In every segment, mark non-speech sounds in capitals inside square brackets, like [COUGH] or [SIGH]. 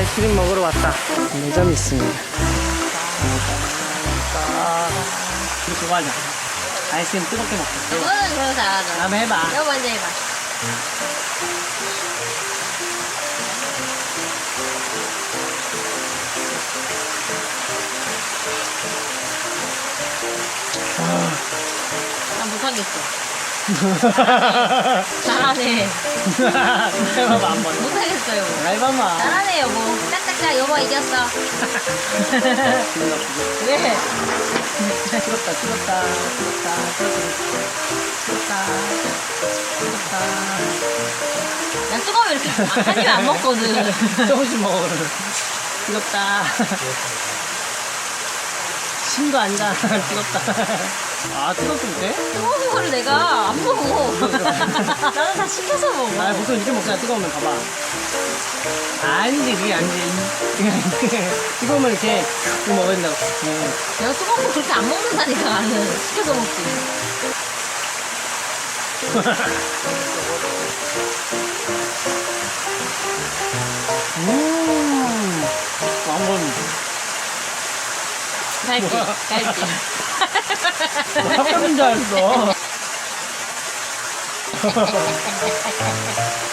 아이스크림 먹으러 왔다. 매점이 있습니다. 우리 그거 하자. 아이스크림 뜨겁게 먹자. 너는 그런 거 잘하잖아. 다음에 해봐. 너 먼저 해봐. 나 못하겠어. 잘하네. 해봐봐, 한 번. 못하겠어, 여보. 해봐봐. 잘하네, 여보. 딱딱딱, 여보 이겼어. 왜? 뜨겁다, 뜨겁다, 뜨겁다, 뜨겁다, 뜨겁다, 나 뜨거워 이렇게 한 입에 안 먹거든. [LAUGHS] 조금씩 먹어, 그러면. 뜨겁다. 신도 아니다. [LAUGHS] 뜨겁다. 아, 뜨겁던데? 뜨거운 거 를 내가 안 먹어. 나는 다 시켜서 먹어. 아, 보통 이렇게 먹잖아, 뜨거우면 봐봐. 아니지, 그게 아니지. 그게 [LAUGHS] 아니지. 뜨거우면 이렇게 이거 먹어야 된다고. 응. 내가 뜨거운 거 그렇게 안 먹는다니까 나는 시켜서 먹지. 음, 한번 갈지, 갈지. 합격인 줄 알았어.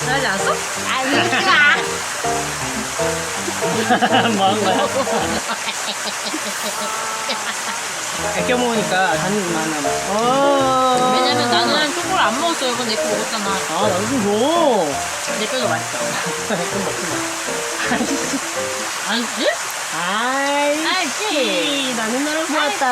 잘하지 않았어? 아, 이러지 마. 뭐 하는 거야? 아껴 먹으니까 간이 많아. 어. 왜냐면 나는 초코를 안 먹었어. 이건 내거 먹었잖아. 아, 나도 좀 줘. 내 거도 맛있어. 좀 먹지 마. 아이씨. 알지? 아이씨. 알지? 나는 나를 보았다.